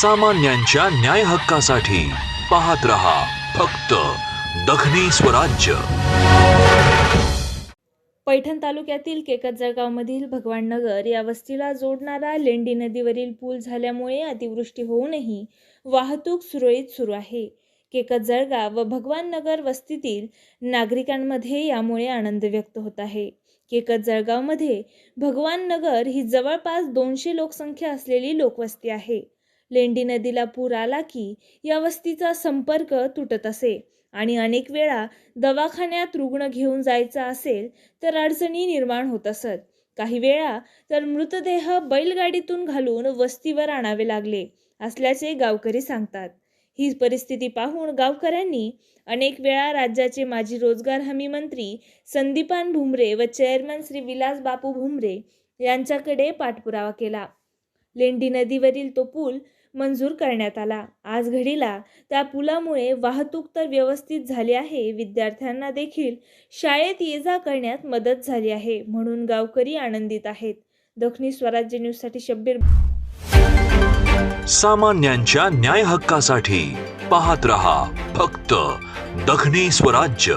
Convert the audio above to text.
सामान्यांच्या न्याय हक्कासाठी पाहत रहा फक्त दखनी स्वराज्य. पैठण तालुक्यातील केकतजळगावमधील भगवाननगर या वस्तीला जोडणारा लेंडी नदीवरील पूल झाल्यामुळे अतिवृष्टी होऊनही वाहतूक सुरळीत सुरू आहे. केकतजळगाव व भगवान नगर वस्तीतील नागरिकांमध्ये यामुळे आनंद व्यक्त होत आहे. केकद जळगावमध्ये भगवान नगर ही जवळपास दोनशे लोकसंख्या असलेली लोकवस्ती आहे. लेंडी नदीला पूर आला की या वस्तीचा संपर्क तुटत असे. आणि अनेक वेळा दवाखान्यात रुग्ण घेऊन जायचा असेल तर अडचणी निर्माण होत असत. काही वेळा तर मृतदेह बैलगाडीतून घालून वस्तीवर आणावे लागले असल्याचे गावकरी सांगतात. ही परिस्थिती पाहून गावकऱ्यांनी अनेक वेळा राज्याचे माजी रोजगार हमी मंत्री संदीपान भुमरे व चेअरमन श्री विलास बापू भुमरे यांच्याकडे पाठपुरावा केला. लेंडी नदीवरील तो पूल मंजूर करण्यात आला. आज घडीला त्या पुलामुळे वाहतूक तर व्यवस्थित झाली आहे विद्यार्थ्यांना देखील शाळेत ये जा करण्यात मदत झाली आहे म्हणून गावकरी आनंदित आहेत. दखनी स्वराज्य न्यूजसाठी शब्बीर सामान्यांच्या न्याय हक्कासाठी पाहत रहा फक्त दखनी स्वराज्य.